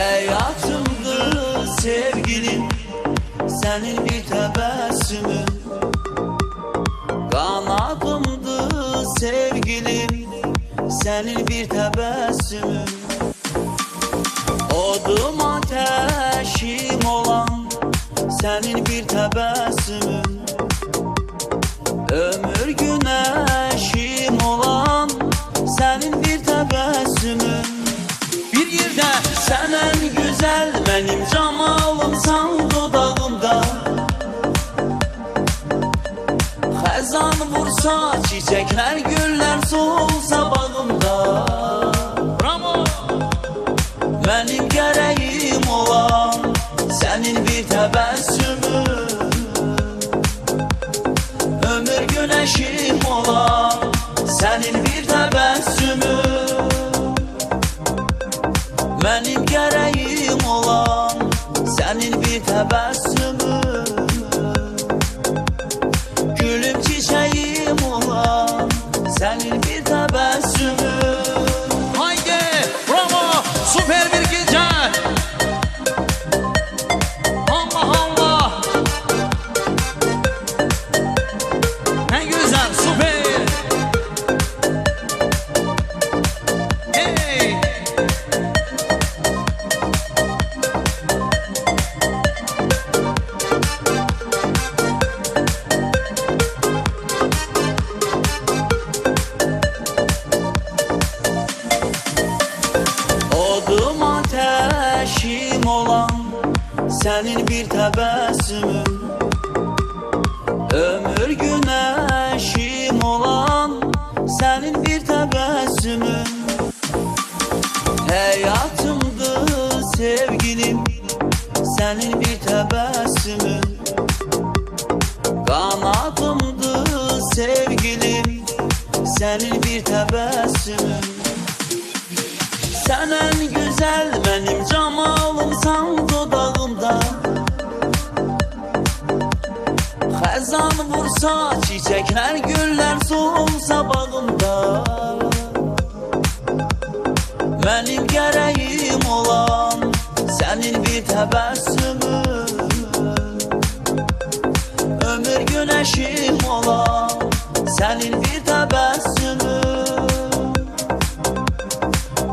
Hayatımdı sevgilim Senin bir tebessümün. Kanadımdı sevgilim Senin bir tebessümün. Odum ateşim olan Senin bir tebessümün. Ömür güneşim Xəzan vursa çiçekler güller solsa bağımda Bravo! Benim gereğim olan senin bir tebessümün. Ömür güneşim olan senin bir tebessümün. Benim gereğim olan senin bir tebessümün olan senin bir tebessümün. Ömür güneşim olan senin bir tebessümün. Hayatımdı sevgilim senin bir tebessümün. Kanadımdı sevgilim senin bir tebessümün. Sen en güzel benim camalımsan Xəzan vursa çiçekler güller solsa bağımda Benim gereğim olan senin bir tebessümün. Ömür güneşim olan senin bir tebessümün.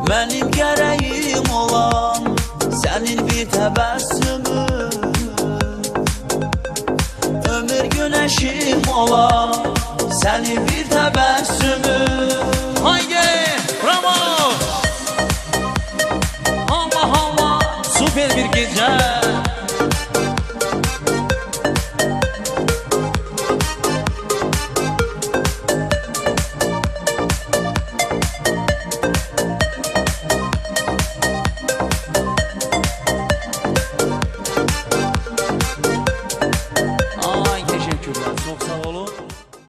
Benim gereğim olan senin bir tebessümün güneşim olan senin bir tebessümün Haydi